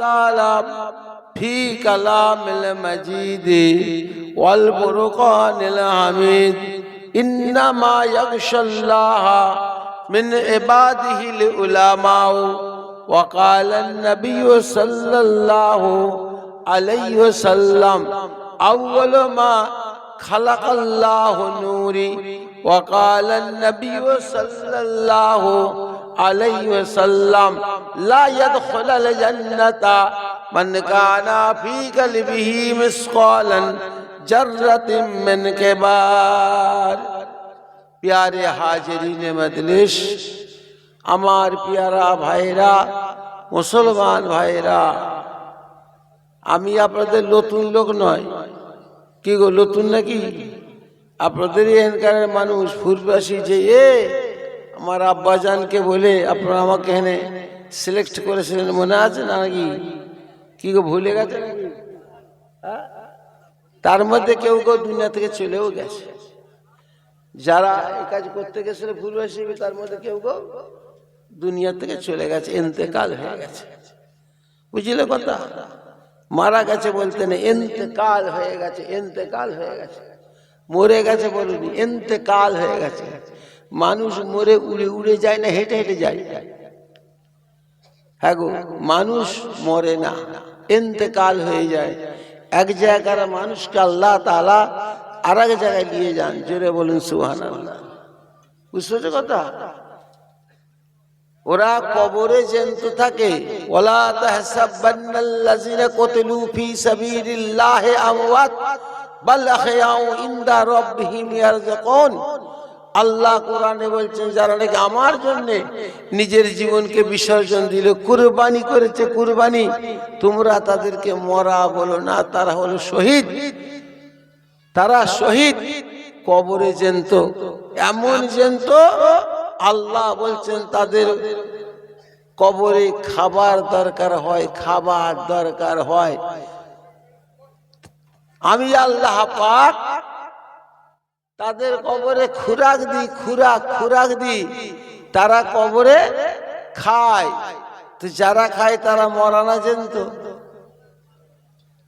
تعالى في كلام المجيد والبرقان الحميد إنما يخشى الله من عباده العلماء. وقال النبي صلى الله عليه وسلم أول ما خلق الله نوري وقال النبي صلى الله عليه وسلم لا يدخل الجنة من كان في قلبه مثقالا جرة من كبار প্যারে হাজরিন মজলিস আমার পেয়ারা ভাইরা মুসলমান ভাইরা আমি আপনাদের নতুন লোক নয় কি গো নতুন নাকি আপনাদের এখানকার মানুষ ফুরবাসী যে এ আমার আব্বাজানকে বলে আপনারা আমাকে এখানে সিলেক্ট করেছিলেন মনে আছে না নাকি কি গো ভুলে গেছে নাকি হ্যাঁ? তার মধ্যে কেউ কেউ দুনিয়া থেকে চলেও গেছে যারা এই কাজ করতে গেছিল ফুরবাসী তার মধ্যে কেউ কেউ দুনিয়া থেকে চলে গেছে এতেকাল হয়ে গেছে বুঝলে কথা মারা গেছে বলতে নেই এতেকাল হয়ে গেছে এতেকাল হয়ে গেছে মরে গেছে বলুনি এতেকাল হয়ে গেছে মানুষ মরে উড়ে উড়ে যায় না, হেঁটে হেঁটে যায়। হ্যাঁ গো, মানুষ মরে না এতেকাল হয়ে যায়। এক জায়গার মানুষকে আল্লাহ তালা আর এক জায়গায় নিয়ে যান, জোরে বলুন সুহান বুঝতে কথা? ওরা কবরে জ্যান্ত থাকে। ওলা তাহসাবান্নাল্লাযিনা কুতিলু ফি সাবিলিল্লাহি আমওয়াত, বাল আহয়াউ ইনদা রাব্বিহিম ইয়ারযুকুন। আল্লাহ কোরআনে বলছেন, যারা নাকি আমার জন্যে নিজের জীবনকে বিসর্জন দিল, কুরবানি করেছে, কুরবানি, তোমরা তাদেরকে মরা বলো না, তারা হলো শহীদ। তারা শহীদ, কবরে জেন্ত। এমন জেন্ত, আল্লাহ বলছেন, তাদের কবরে খাবার দরকার হয়, খাবার দরকার হয়। আমি আল্লাহ পাক তাদের কবরে খুরাক দিই, খুরাক খুরাক দিই। তারা কবরে খায়। তো যারা খায় তারা মরা না জেন্ত।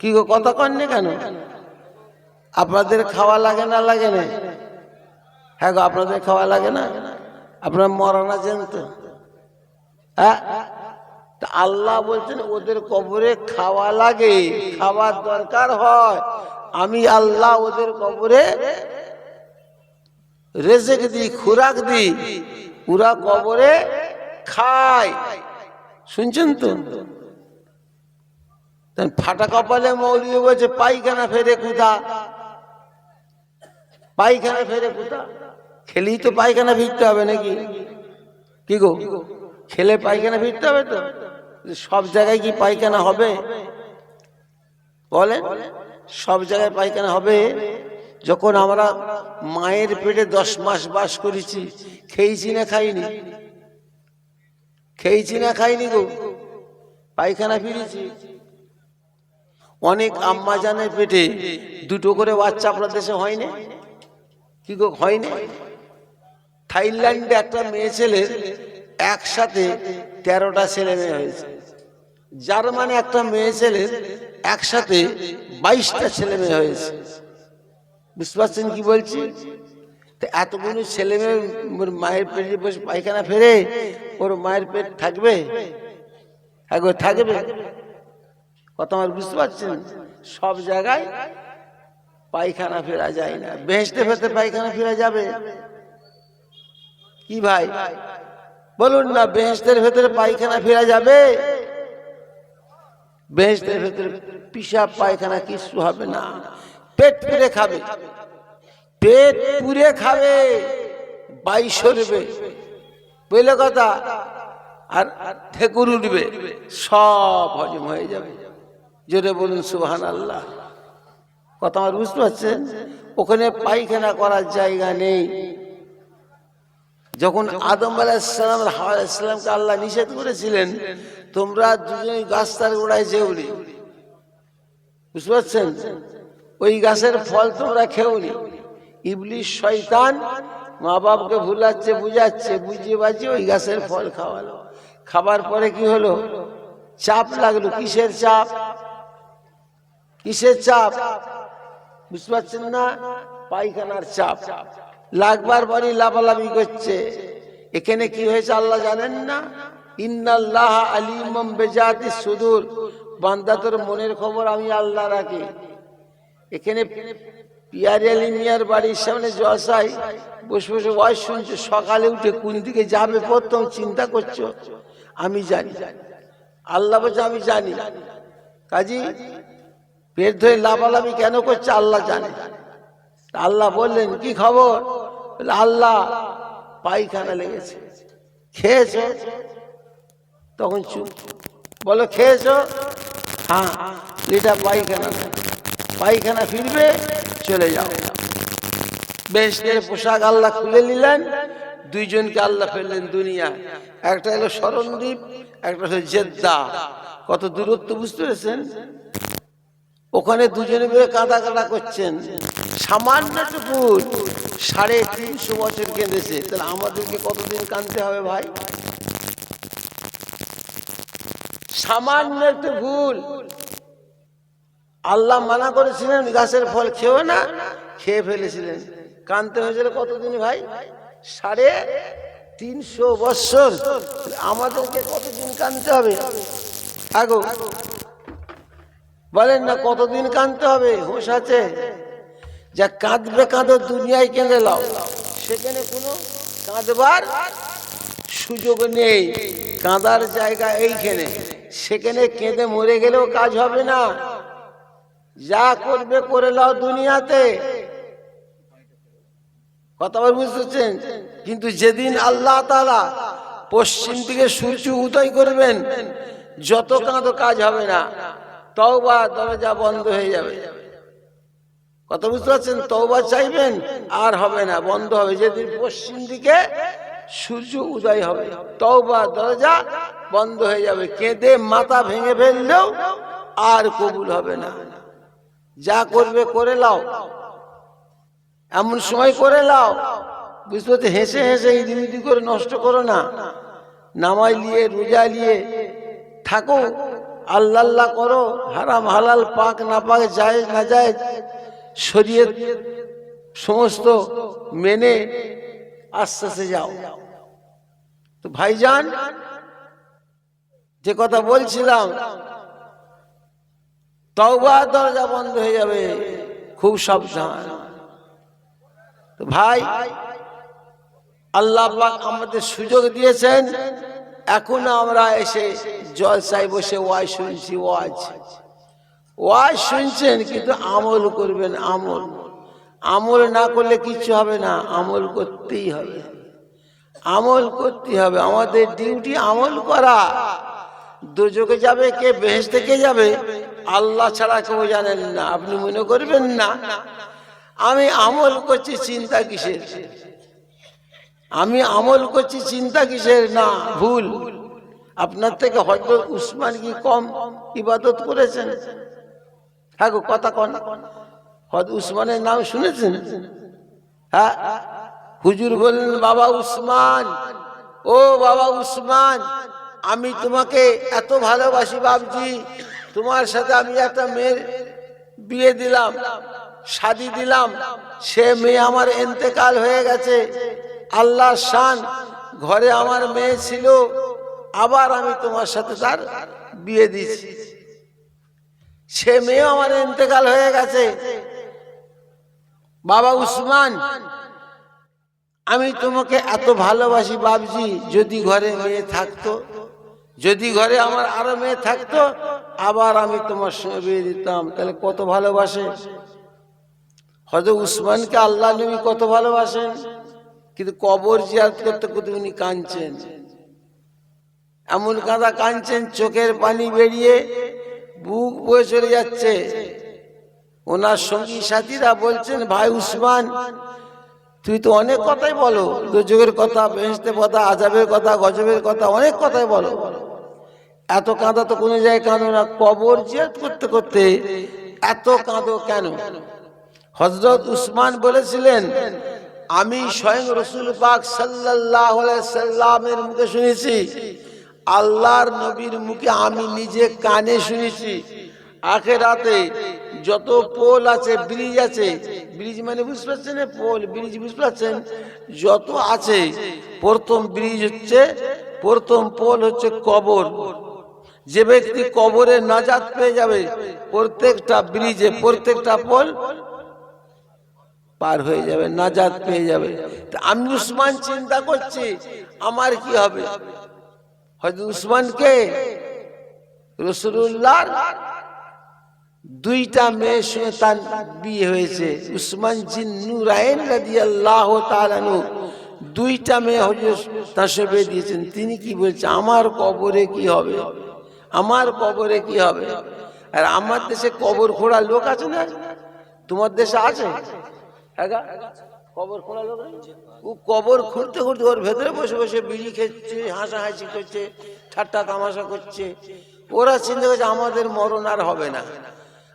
কি গো, কথা কননি কেন? আপনাদের খাওয়া লাগে না লাগে না? হ্যাঁ গো, আপনাদের খাওয়া লাগে না? আপনার মরানা জানতো। হ্যাঁ? তা আল্লাহ বলছেন, ওদের কবরে খাওয়া লাগে, খাওয়ার দরকার হয়। আমি আল্লাহ ওদের কবরে রেজেক দিই, খুরাক দি পুরা কবরে খায় শুনছেন তো? ফাটা কপালে মৌলী বলছে পাইখানা ফেরে কোথা পায়খানা ফেরে কোথা খেলেই তো পায়খানা ফিরতে হবে নাকি? কি গো? খেলে পায়খানা ফিরতে হবে তো? সব জায়গায় কি পায়খানা হবে? বলেন, সব জায়গায় পায়খানা হবে? যখন আমরা মায়ের পেটে দশ মাস বাস করেছি, খেয়েছি না খাইনি? খেয়েছি না খাইনি গো, পায়খানা ফিরেছি। অনেক আম্মা জানের পেটে দুটো করে বাচ্চা আপনার দেশে হয়নি কি গো হয়নি থাইল্যান্ডে একটা মেয়ে ছেলের একসাথে তেরোটা ছেলে মেয়ে হয়েছে। জার্মানে একটা মেয়ে ছেলের একসাথে বাইশটা ছেলে মেয়ে হয়েছে। বুঝতে পারছেন কি বলছি? এতগুলো ছেলে মেয়ে মায়ের পেটে বসে পায়খানা ফেরে ওর মায়ের পেট থাকবে? হ্যাঁ থাকবে। কথা আমার বুঝতে পারছেন? সব জায়গায় পায়খানা ফেরা যায় না। বেহেসতে ফেরতে পায়খানা ফেরা যাবে। কি ভাই? বলুন না বেহেস্তের ভেতরে পায়খানা ফেরা যাবে? বেহেস্তের ভেতরে পিসাব পায়খানা কিছু হবে না। পেট পুরে খাবে। পেট পুরে খাবে বাইশ সরবে। বুঝলে কথা? আর ঠেকুর উঠবে, সব হজম হয়ে যাবে। জোরে বলুন সুহান আল্লাহ কথা আমার বুঝতে পারছেন? ওখানে পায়খানা করার জায়গা নেই। যখন আদম আলাহিসাল্লাম হাওয়া ইসলামকে আল্লাহ নিষেধ করেছিলেন, তোমরা দুজনেই গাছ তার গোড়ায় যেওনি বুঝতে পারছেন? ওই গাছের ফল তোমরা খেওনি। ইবলিশ শয়তান মা বাপকে ভুলাচ্ছে, বুঝাচ্ছে, বুঝিয়ে বাজিয়ে ওই গাছের ফল খাওয়ালো। খাবার পরে কি হলো? চাপ লাগল। কিসের চাপ? কিসের চাপ? বুঝতে পারছেন না? পায়খানার চাপ। লাগবার পরই লাফালাফি করছে। এখানে কি হয়েছে আল্লাহ জানেন না? ইন্নাল্লাহ আলিমম বেজাতি সুদূর। বান্দা তোর মনের খবর আমি আল্লাহ রাখি। এখানে পিয়ারি আলী মিয়ার বাড়ির সামনে জসাই বসে বসে ওয়াজ শুনছো, সকালে উঠে কোন দিকে যাবে প্রথম চিন্তা করছ? আমি জানি। আল্লাহ বলছে, আমি জানি। কাজী পেট ধরে লাফালাফি কেন করছে আল্লাহ জানে। আল্লাহ বললেন, কি খবর? আল্লাহ পায়খানা লেগেছে। খেয়েছ? তখন চুপ। বলো, খেয়েছ? হ্যাঁ এটা পায়খানা না। পায়খানা ফিরবে, চলে যাও। বেশ পোশাক আল্লাহ খুলে নিলেন, দুইজনকে আল্লাহ ফেললেন দুনিয়া। একটা হলো স্মরণদ্বীপ একটা হলো জেদ্দা। কত দূরত্ব বুঝতে পেরেছেন? ওখানে দুজনে মিলে কাঁদা কাঁদা করছেন। সামান্য একটু ভুল সাড়ে তিনশো বছর কেঁদেছে। তাহলে আমাদেরকে কতদিন কাঁদতে হবে ভাই? সামান্য একটু ভুল। আল্লাহ মানা করেছিলেন, গাছের ফল খেও না, খেয়ে ফেলেছিলেন। কানতে হয়েছিল কতদিন ভাই? সাড়ে তিনশো বৎসর। আমাদেরকে কতদিন কানতে হবে? আগো, বলেন না কতদিন কানতে হবে? হুঁশ আছে। যা কাঁদবে কাঁদো, দুনিয়ায় কেঁদে লাও। সেখানে কোনো কাঁদবার সুযোগ নেই। কাঁদার জায়গা এইখানে। সেখানে কেঁদে মরে গেলেও কাজ হবে না। যা করবে করে লাও দুনিয়াতে। কথা বুঝতেছেন কিন্তু যেদিন আল্লাহ তালা পশ্চিম দিকে সূর্য উদয় করবেন, যত কাঁদো কাজ হবে না। তওবা দরজা বন্ধ হয়ে যাবে। কথা বুঝতে পারছেন? তওবা চাইবেন, আর হবে না, বন্ধ হবে। যেদিন পশ্চিম দিকে সূর্য উদয় হবে, তওবা দরজা বন্ধ হয়ে যাবে। কেঁদে মাথা ভেঙে ফেললেও আর কবুল হবে না। যা করবে করে লাও। এমন সময় করে লাও। বুঝতে হেসে হেসে ইদিমিদি করে নষ্ট করো না। নামাই নিয়ে, রোজা নিয়ে থাকো। আল্লাহ আল্লাহ করো, হারাম, হালাল, পাক না পাক যায় না যায় শরীয়ত সমস্ত মেনে আস্তে আস্তে যাও। তো ভাইজান, যে কথা বলছিলাম তওবা দরজা বন্ধ হয়ে যাবে। খুব সাবধান। তো ভাই, আল্লাহ আমাদের সুযোগ দিয়েছেন। এখন আমরা এসে জলসায় বসে ওয়াজ শুনছি, ওয়াজ। ওয়াজ শুনছেন, কিন্তু আমল করবেন আমল। আমল না করলে কিছু হবে না, আমল করতেই হবে। আমল করতে হবে। আমাদের ডিউটি আমল করা। দুযোগে যাবে, কে বেহেস থেকে যাবে, আল্লাহ ছাড়া কেউ জানেন না। আপনি মনে করবেন না, আমি আমল করছি, চিন্তা কিসের? আমি আমল করছি, চিন্তা কিসের? না, ভুল। আপনার থেকে হয়তো উসমান কি কম ইবাদত করেছেন? হ্যাঁ গো, কথা কন। হয়তো উসমানের নাম শুনেছেন? হ্যাঁ হুজুর বললেন, বাবা উসমান, ও বাবা উসমান আমি তোমাকে এত ভালোবাসি বাবজি তোমার সাথে আমি একটা মেয়ের বিয়ে দিলাম, শাদি দিলাম। সে মেয়ে আমার এন্তেকাল হয়ে গেছে। আল্লাহ শান ঘরে আমার মেয়ে ছিল, আবার আমি তোমার সাথে তার বিয়ে দিয়েছি। সে মেয়ে আমার এন্তেকাল হয়ে গেছে। বাবা উসমান, আমি তোমাকে এত ভালোবাসি বাবজি যদি ঘরে মেয়ে থাকতো। যদি ঘরে আমার আরও মেয়ে থাকতো, আবার আমি তোমার সঙ্গে বিয়ে দিতাম। তাহলে কত ভালোবাসে? হয়তো উসমানকে আল্লাহ নবী কত ভালোবাসেন? কিন্তু কবর জিয়ারত করতে করতে উনি কাঁদছেন। এমন কাঁদা কাঁদছেন, চোখের পানি বেরিয়ে বুক বয়ে চলে যাচ্ছে। ওনার সঙ্গী সাথীরা বলছেন, ভাই উসমান, তুই তো অনেক কথাই বলো। দুযোগের কথা বেহেস্তের কথা আজাবের কথা, গজবের কথা, অনেক কথাই বলো বলো। এত কাঁদা তো কোনো জায়গায় কাঁদো না, কবর জিয়াত করতে করতে এত কাঁদো কেন? হজরত উসমান বলেছিলেন, আমি স্বয়ং রসুল পাক সাল্লাহ সাল্লামের মুখে শুনেছি, আল্লাহর নবীর মুখে আমি নিজে কানে শুনেছি। আখেরাতে যত পোল আছে, ব্রিজ আছে, ব্রিজ মানে বুঝতে পারছেন পোল, ব্রিজ বুঝতে পারছেন? যত আছে, প্রথম ব্রিজ হচ্ছে, প্রথম পোল হচ্ছে কবর। যে ব্যক্তি কবরে নাজাত পেয়ে যাবে, প্রত্যেকটা ব্রিজে, প্রত্যেকটা পোল পার হয়ে যাবে, নাজাত পেয়ে যাবে। আমি উসমান চিন্তা করছি, আমার কি হবে? হয়তো উসমানকে রসুল্লাহ দুইটা মেয়ের সঙ্গে তার বিয়ে হয়েছে। উসমান জিন নুরাইন রাদিয়াল্লাহু তাআলা আনহু, দুইটা মেয়ে হজর তার সঙ্গে দিয়েছেন। তিনি কি বলছেন, আমার কবরে কি হবে? আমার কবরে কি হবে? আর আমার দেশে কবর খোঁড়া লোক আছে না? তোমার দেশে আছে? হ্যাঁ? কবর খোঁড়া কবর খুঁড়তে খুঁড়তে ওর ভেতরে বসে বসে বিড়ি খেচ্ছে, হাসাহাসি করছে, ঠাট্টা তামাশা করছে। ওরা চিন্তা করছে আমাদের মরণ আর হবে না।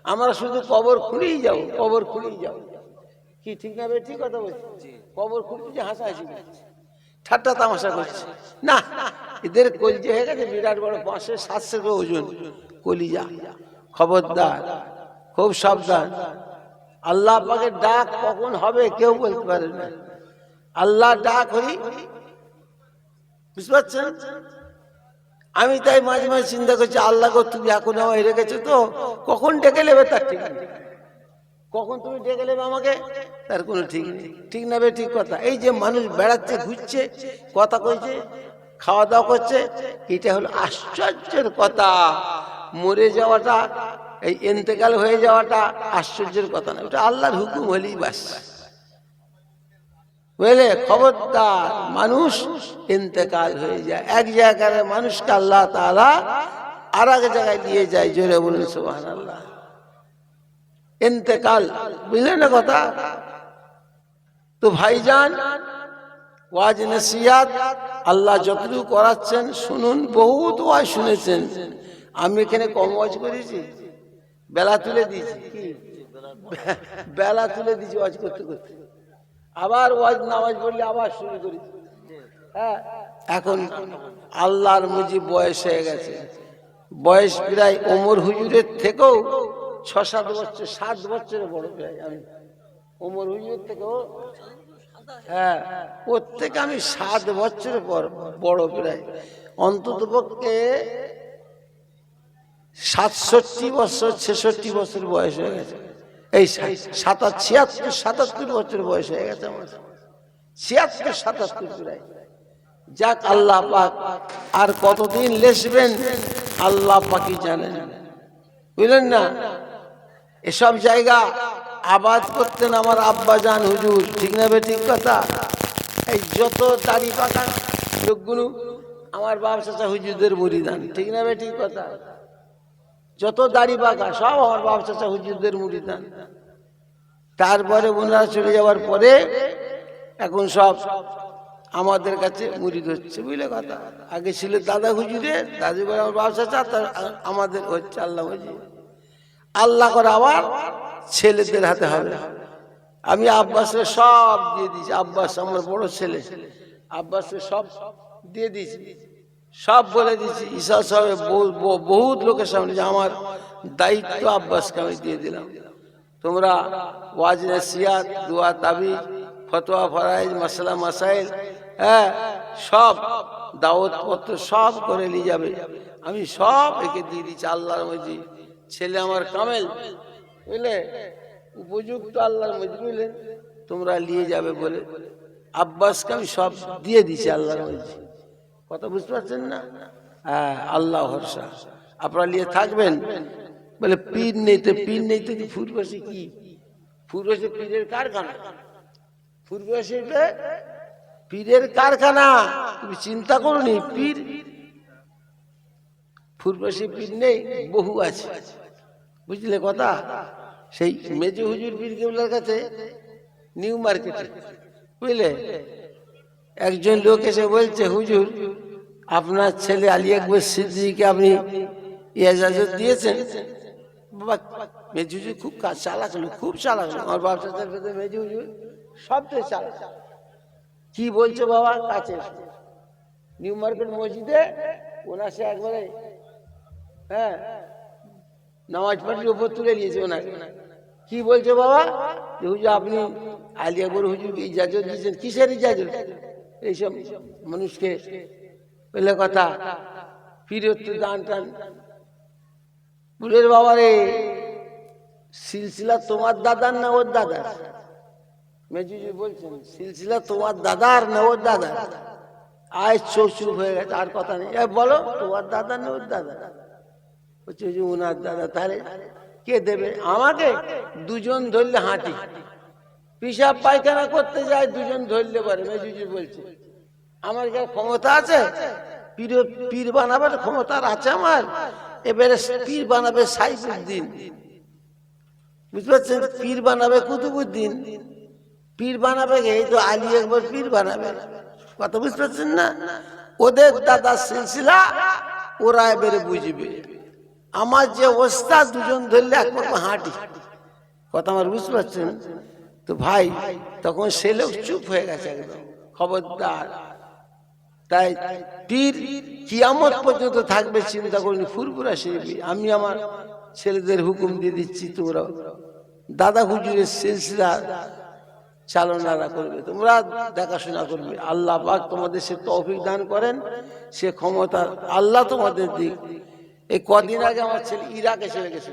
আমরা শুধু কবর খুঁড়েই যাব, কবর খুঁড়েই যাব। কি ঠিক না ঠিক কথা বলছি? কবর খুঁড়তে হাসাহাসি করছে, ঠাট্টা তামাশা করছে। না এদের কলজে হয়ে গেছে বিরাট বড় পাঁচশো সাতশো করে ওজন কলিজা। খবরদার, খুব সাবধান। আল্লাহ পাকে ডাক কখন হবে কেউ বলতে পারে না। আল্লাহ ডাক হই বুঝতে পারছেন? আমি তাই মাঝে মাঝে চিন্তা করছি, আল্লাহ গো, তুমি এখন আমায় রেখেছো তো, কখন ডেকে নেবে তার ঠিক কখন তুমি ডেকে নেবে আমাকে, তার কোনো ঠিক নেই। ঠিক নেবে ঠিক কথা। এই যে মানুষ বেড়াচ্ছে, ঘুরছে, কথা কইছে খাওয়া দাওয়া করছে, এটা হলো আশ্চর্যের কথা। মরে যাওয়াটা, এই এন্তেকাল হয়ে যাওয়াটা আশ্চর্যের কথা না ওটা আল্লাহর হুকুম হলেই বাস। বুঝলে খবরদার মানুষ ইন্তেকাল হয়ে যায়। এক জায়গায় মানুষকে আল্লাহ তাআলা আর এক জায়গায় নিয়ে যায়, জোরে বলুন সুবহান আল্লাহ ইন্তেকাল, বুঝলেন না কথা? তো ভাইজান ওয়াজ নসিয়াত আল্লাহ যতটুকু করাচ্ছেন, শুনুন, বহুত ওয়াজ শুনেছেন। আমি এখানে কম ওয়াজ করেছি? বেলা তুলে দিয়েছি। বেলা তুলে দিয়েছি ওয়াজ করতে করতে। আবার ওয়াজ নামাজ পড়লে আবার শুরু করি। হ্যাঁ? এখন আল্লাহর মুজি বয়স হয়ে গেছে। বয়স প্রায় ওমর হুজুরের থেকেও ছ সাত বছর, সাত বছরের বড় প্রায় আমি। ওমর হুজুরের থেকেও হ্যাঁ থেকে আমি সাত বছরের পর বড় প্রায়। অন্তত পক্ষে সাতষট্টি বছর, ছেষট্টি বছর বয়স হয়ে গেছে। এই সাতাত ছিয়াত্তর, সাতাত্তর বছর বয়স হয়ে গেছে আমার। ছিয়াত্তর, সাতাত্তর প্রায়। যাক, আল্লাহ পাক আর কতদিন লেসবেন, আল্লাহ পাকি জানেন। বুঝলেন না? এসব জায়গা আবাদ করতেন আমার আব্বা জান হুজুর। ঠিক না বে ঠিক কথা? এই যত দাড়ি পাকা লোকগুলো আমার বাপ চাচা হুজুরদের মুড়িদান। ঠিক না বে ঠিক কথা? যত দাড়ি পাকা সব আমার বাবা চাচা হুজুরদের মুড়িদান। তারপরে ওনারা চলে যাওয়ার পরে এখন সব আমাদের কাছে মুড়ি হচ্ছে বুঝলে কথা? আগে ছিল দাদা হুজুরে দাদু ভাই আমার বাবা চাচা, তার আমাদের হচ্ছে আল্লাহ হুজুর। আল্লাহ করে আবার ছেলেদের হাতে হবে। আমি আব্বাসের সব দিয়ে দিয়েছি। আব্বাস আমার বড় ছেলে। আব্বাসের সব দিয়ে দিয়েছি। সব বলে দিয়েছি, ঈশা সাহেব বহুত লোকের সামনে যে আমার দায়িত্ব আব্বাসকে আমি দিয়ে দিলাম। তোমরা ওয়াজ নসিয়াত দোয়া তাবিজ ফতোয়া, ফরাইজ, মাসলা, মাসাইল হ্যাঁ সব দাওয়াত পত্র সব করে নিয়ে যাবে। আমি সব একে দিয়ে দিচ্ছি আল্লাহর মজি ছেলে আমার কামেল। বুঝলে? উপযুক্ত আল্লাহর মজি বুঝলেন তোমরা নিয়ে যাবে বলে। আব্বাসকে আমি সব দিয়ে দিছি আল্লাহর মজি কথা বুঝতে পারছেন না? হ্যাঁ আল্লাহ ভরসা। আপনারা নিয়ে থাকবেন। বলে, পীর নেই তো, পীর নেই তো ফুরবাসী কি? ফুরবাসী পীরের কারখানা। ফুরবাসী পীরের কারখানা। তুমি চিন্তা করনি, পীর? ফুরবাসী পীর নেই, বহু আছে। বুঝলে কথা? সেই মেজু হুজুর পীর কেবলার কাছে নিউ মার্কেটে বুঝলে? একজন লোক এসে বলছে, হুজুর, আপনার ছেলে আলী আকবর সিদ্দিকে আপনি ইজাজত দিয়েছেন? বাবা, মেজু হুজুর খুব কাজ লোক, খুব চালাক লোক। আমার বাপ চাচার ভেতরে মেজু হুজুর সবচেয়ে চালাক। কি বলছে বাবা? কাছে নিউ মার্কেট মসজিদে ওনার সে একবারে হ্যাঁ নামাজ পাটির উপর তুলে নিয়েছে ওনাকে কি বলছে বাবা? যে হুজুর, আপনি আলিয়া বড় হুজুরকে ইজাজত দিয়েছেন, কিসের ইজাজত? এইসব মানুষকে বলে কথা। ফিরত দান টান। বুলের বাবা রে, সিলসিলা তোমার দাদার না ওর দাদার? মেজুজি বলছেন, সিলসিলা তোমার দাদার না ওর দাদার? আয় চোখ চুপ হয়ে গেছে, আর কথা নেই। বলো, তোমার দাদা না ওর দাদা বলছে, যে ওনার দাদা, তাহলে কে দেবে? আমাকে? দুজন ধরলে হাঁটি। পিসাব পায়খানা করতে যায়, দুজন ধরলে পারে। মেজুজি বলছে, আমার কি ক্ষমতা আছে? পীর পীর বানাবার ক্ষমতা আছে আমার। এবারে পীর বানাবে সাইফুদ্দিন। বুঝতে পারছেন? পীর বানাবে কুতুবুদ্দিন। পীর বানাবে? এই তো আলী একবার পীর বানাবে। কথা বুঝতে পারছেন না? ওদের দাদা সিলসিলা ওরা এবারে বুঝবে। আমার যে অবস্থা দুজন ধরলে একমাত্র হাঁটি। কথা আমার বুঝতে পারছেন? তো ভাই, তখন সে লোক চুপ হয়ে গেছে একদম। খবরদার। তাই পীর কিয়ামত পর্যন্ত থাকবে চিন্তা করিনি, ফুরফুরা শিল্পী আমি আমার ছেলেদের হুকুম দিয়ে দিচ্ছি, তোমরা দাদা হুজুরের সিলসিলা চালনারা করবে, তোমরা দেখাশোনা করবে। আল্লাহ তোমাদের সে তৌফিক দান করেন, সে ক্ষমতা আল্লাহ তোমাদের দিক। এই কদিন আগে আমার ছেলে ইরাকে চলে গেছে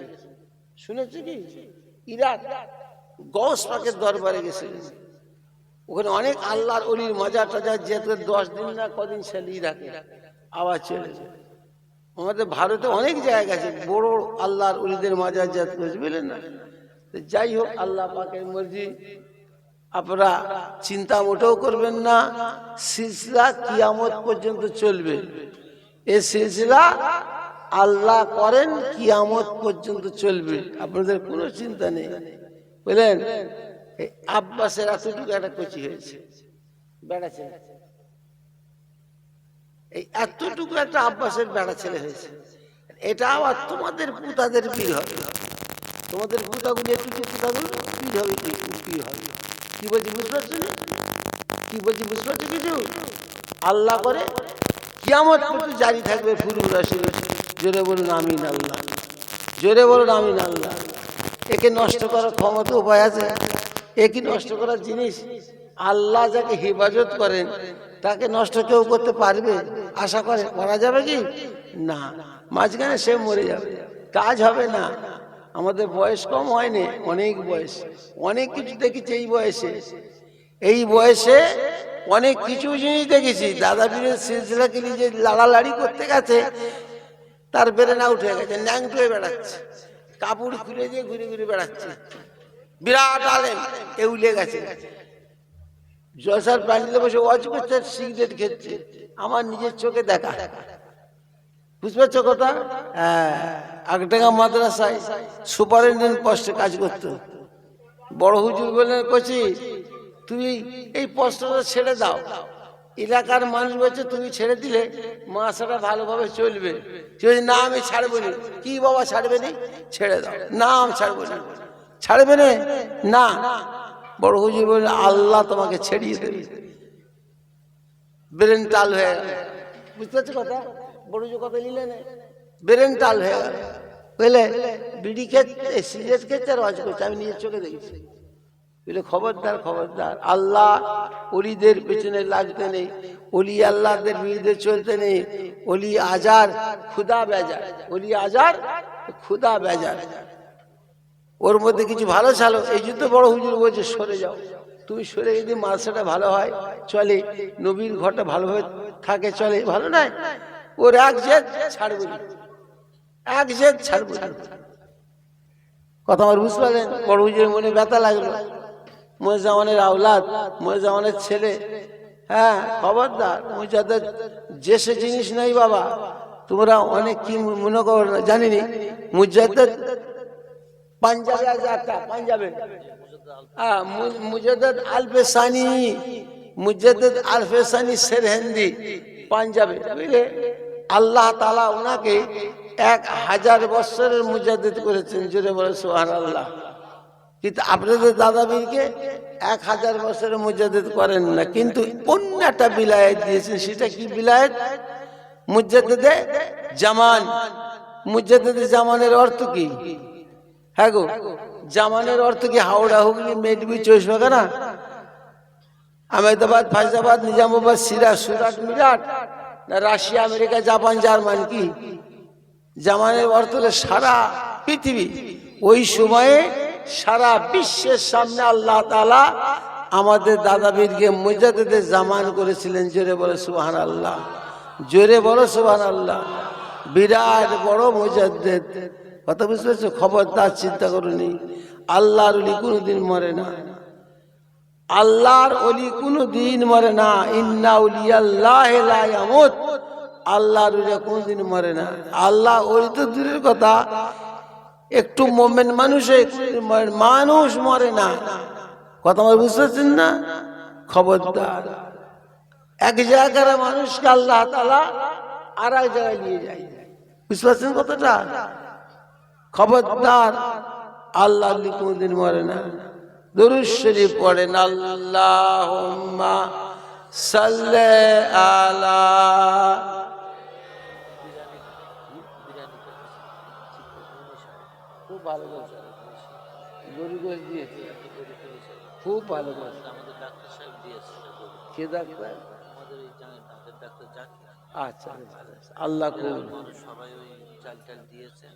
শুনেছি কি? ইরাক গস পাকের দরবারে গেছে ওখানে অনেক আল্লাহর অলির মজা টজা যেতে দশ দিন না কদিন ছেলে ইরাকে। আবার চলে যায়। আমাদের ভারতে অনেক জায়গা আছে বড় আল্লাহর অলিদের মজা জাত করেছে বুঝলেন না? যাই হোক আল্লাহ পাকের মর্জি আপনারা চিন্তা মোটেও করবেন না সিলসিলা কিয়ামত পর্যন্ত চলবে। এই সিলসিলা আল্লাহ করেন, কিয়ামত পর্যন্ত চলবে। আপনাদের কোনো চিন্তা নেই। বুঝলেন? আব্বাসের এতটুকু একটা কচি হয়েছে। বেড়া এই এতটুকু একটা আব্বাসের বেড়া ছেলে হয়েছে। এটা আবার তোমাদের পুতাদের পীর হবে। তোমাদের পুতাগুলি একটু পুতাগুলো পীর হবে কি পীর হবে। কি বলছি, বুঝতে পারছ না কি বলছি, বুঝতে পারছ কিছু? আল্লাহ করে, কিয়ামত জারি থাকবে ফুরুর রাশি জোরে বলুন, আমিন, আল্লাহ। জোরে বলুন, আমিন, আল্লাহ। একে নষ্ট করার ক্ষমতা উপায় আছে? এ কি নষ্ট করার জিনিস? আল্লাহ যাকে হেফাজত করেন, তাকে নষ্ট কেউ করতে পারবে? আশা করে, করা যাবে কি? না। মাঝখানে সে মরে যাবে। কাজ হবে না। আমাদের বয়স কম হয়নি, অনেক বয়স। অনেক কিছু দেখেছি এই বয়সে। এই বয়সে অনেক কিছু জিনিস দেখেছি। দাদা বীরের সিলসিলাকে নিজে লাড়ালাড়ি করতে গেছে তার বেড়ে না উঠে গেছে ন্যাংটুয়ে বেড়াচ্ছে। কাপড় খুলে দিয়ে ঘুরে ঘুরে বেড়াচ্ছে। বিরাট আলেম এউলে গেছে। জলসার প্যান্ডেলে বসে ওয়াজ করছে, সিগারেট খেচ্ছে। আমার নিজের চোখে দেখা। বুঝতে পারছ কথা? হ্যাঁ আগটাঙ্গা মাদ্রাসায় সুপারিনটেন্ডেন্ট পোস্টে কাজ করতো। বড় হুজুর বলে কচি, তুমি এই পোস্টটা ছেড়ে দাও। এলাকার মানুষ বলছে তুমি ছেড়ে দিলে মাসাটা ভালোভাবে চলবে। বলছে, না আমি ছাড়বো না। কি বাবা ছাড়বে নি? ছেড়ে দাও। না আমি ছাড়বো না। ছাড়বে না? না। বড় হুজুর বললেন আল্লাহ তোমাকে ছেড়িয়ে দেবে। ব্রেন টাল হয়ে গেল। বুঝতে পারছ কথা? বড় হুজুর কথা নিলে না ব্রেন টাল হয়ে গেল। বুঝলে বিড়ি খেতে সিগারেট খেতে আর করছে আমি নিজের চোখে দেখেছি। বুঝলে খবরদার খবরদার, আল্লাহ অলিদের পেছনে লাগতে নেই, অলি আল্লাহদের বিরুদ্ধে চলতে নেই, অলি আজার ক্ষুদা বেজার, অলি আজার ক্ষুদা বেজার। ওর মধ্যে কিছু ভালো ছালো এই জন্য বড় হুজুর বলছে, সরে যাও। তুমি সরে যদি মালসাটা ভালো হয়, চলে। নবীর ঘরটা ভালোভাবে থাকে, চলে। ভালো নয়? ওর এক জেদ ছাড়বে। এক জেদ ছাড়বে। কথা আমার বুঝতে পারলেন? বড় হুজুরের মনে ব্যথা লাগল। মজামানের আওলাদ মজামানের ছেলে। হ্যাঁ খবরদার মুজাদের যে সে জিনিস নাই বাবা তোমরা অনেক কি মনে করো না, জানিনি? পাঞ্জাবে হ্যাঁ সেরহেন্দি পাঞ্জাবে। আল্লাহ তালা ওনাকে এক হাজার বছরের মুজাদ্দেদ করেছেন জোরে বলে সোহান আল্লাহ কিন্তু আপনাদের দাদাবীরকে এক হাজার বছরের মুজাদ্দেদ করেন না। কিন্তু অন্য একটা বিলায়ত দিয়েছেন। সেটা কি বিলায়ত? মুজাদ্দেদে জামান। মুজাদ্দেদে জামানের অর্থ কি? হ্যাঁ গো, জামানের অর্থ কি? হাওড়া, হুগলি মেডবি না আহমেদাবাদ ফাইজাবাদ নিজামাবাদ, সিরাজ, সুরাট, মিরাট? না রাশিয়া, আমেরিকা, জাপান, জার্মান কি? জামানের অর্থ সারা পৃথিবী। ওই সময়ে সারা বিশ্বের সামনে আল্লাহ তালা আমাদের দাদাবীরকে মুজাদ্দেদে জামান করেছিলেন। জোরে বলে সুবহান আল্লাহ জোরে বলো সুবহান আল্লাহ বিরাট বড় মুজাদ্দেদ। কথা বুঝতে পারছ? খবরদার, চিন্তা করুনি। আল্লাহর অলি কোনোদিন মরে না। আল্লাহর অলি কোনো দিন মরে না। ইন্না উলিয়াল্লাহ লা ইয়ামুত। আল্লাহর অলি কোনদিন মরে না। আল্লাহ ওলি তো দূরের কথা। একটু মোমেন মানুষে মানুষ মরে না। কথা আমার বুঝতে পারছেন না? খবরদার। এক জায়গার মানুষকে আল্লাহ তালা আর এক জায়গায় নিয়ে যায়। বুঝতে পারছেন কথাটা? খবরদার। আল্লাহ আল্লি কোনদিন মরে না। দরুদ শরীফ পড়েন আল্লাহ সাল্লে আলা খুব ভালো করছে গরু দিয়েছে। খুব ভালো করছে আমাদের ডাক্তার সাহেব দিয়েছে কে ডাক্তার? আমাদের এই আমাদের ডাক্তার জাকির আচ্ছা। আল্লাহ কবুল সবাই ওই চাল টাল দিয়েছে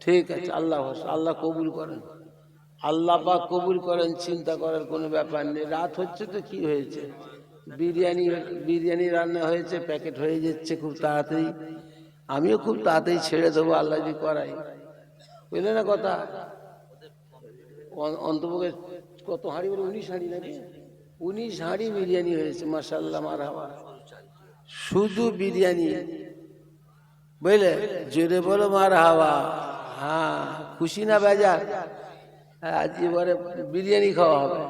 ঠিক আছে, আল্লাহ। আল্লাহ কবুল করেন। আল্লাহ পাক কবুল করেন, চিন্তা করার কোনো ব্যাপার নেই। রাত হচ্ছে তো কি হয়েছে? বিরিয়ানি বিরিয়ানি রান্না হয়েছে, প্যাকেট হয়ে যাচ্ছে খুব তাড়াতাড়ি। আমিও খুব তাড়াতাড়ি ছেড়ে দেবো, আল্লাহ যদি করাই বুঝলে না কথা? অন্তপক্ষে কত হাঁড়ি বলে? উনিশ হাঁড়ি নাকি? উনিশ হাঁড়ি বিরিয়ানি হয়েছে মাসাল্লাহ মার হাওয়া শুধু বিরিয়ানি। বুঝলে? জোরে বলো মার হাওয়া হ্যাঁ খুশি না বেজার? আজ এবারে বিরিয়ানি খাওয়া হবে।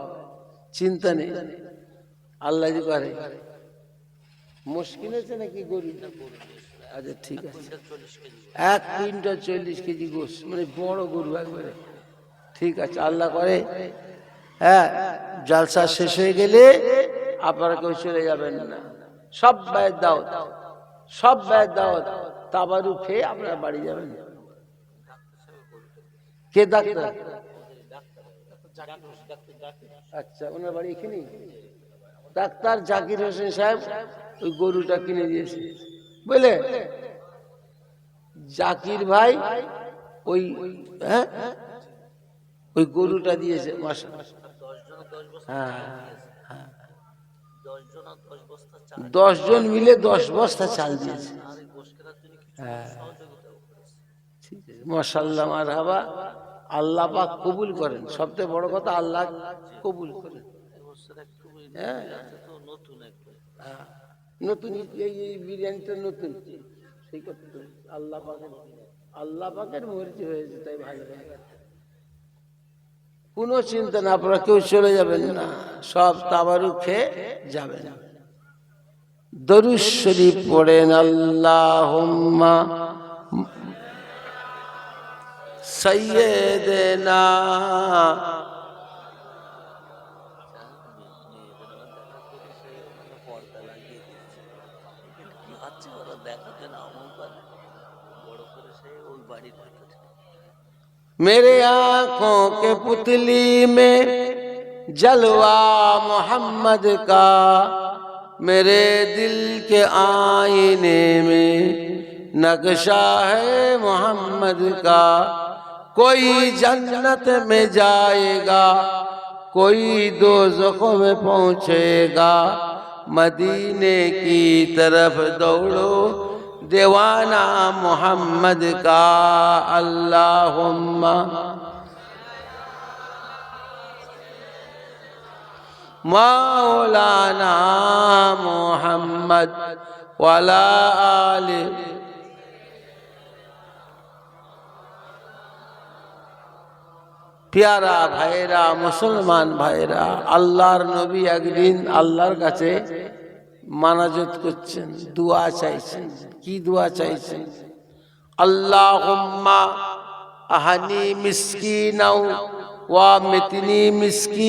চিন্তা নেই। আল্লাহ যে করে মুশকিল আছে নাকি গরু? আচ্ছা ঠিক আছে। এক কুইন্টাল চল্লিশ কেজি গোস মানে বড় গরু একবারে। ঠিক আছে, আল্লাহ করে। হ্যাঁ জালসা শেষ হয়ে গেলে আপনারা কেউ চলে যাবেন না। সব ব্যয়ের দাওয়াত, সব ব্যয়ের দাওয়াত তাবারু খেয়ে আপনারা বাড়ি যাবেন। কে ডাক্তার? আচ্ছা ওনার বাড়ি এখানেই? ডাক্তার জাকির হোসেন সাহেব ওই গরুটা কিনে দিয়েছে। বুঝলে জাকির ভাই ওই হ্যাঁ? ওই গরুটা দিয়েছে মাসা দশ জন দশ বস্তা হ্যাঁ হ্যাঁ দশ জন মিলে দশ বস্তা চাল দিয়েছে। হ্যাঁ। করেছে। মশাল্লাহ হাবা আল্লাহ পাক কবুল করেন। সবচেয়ে বড় কথা আল্লাহ কবুল করেন। হ্যাঁ। নতুন হ্যাঁ। নতুন এই এই বিরিয়ানিটা নতুন। সেই কথা আল্লাহ পাকের আল্লাহ পাকের মর্জি হয়েছে তাই ভালো হয়ে। কোনো চিন্তা না, আপনারা কেউ চলে যাবেন না, সব তাবারু খেয়ে যাবেন। দরুদ শরীফ পড়েন আল্লাহ সৈয়দনা میرے آنکھوں کے پتلی میں جلوہ محمد کا، میرے دل کے آئینے میں نقشہ ہے محمد کا۔ کوئی جنت میں جائے گا، کوئی دو زخوں میں پہنچے گا۔ مدینے کی طرف دوڑو دیوانا محمد کا اللہم مولانا محمد ولا آل পেয়ারা ভাইরা মুসলমান ভাইরা আল্লাহর নবী একদিন আল্লাহর কাছে মানাজত করছেন দোয়া চাইছেন। কি দোয়া চাইছেন? আল্লাহ আহানি মিসকিনাও ওয়া মেতিনি মিসকি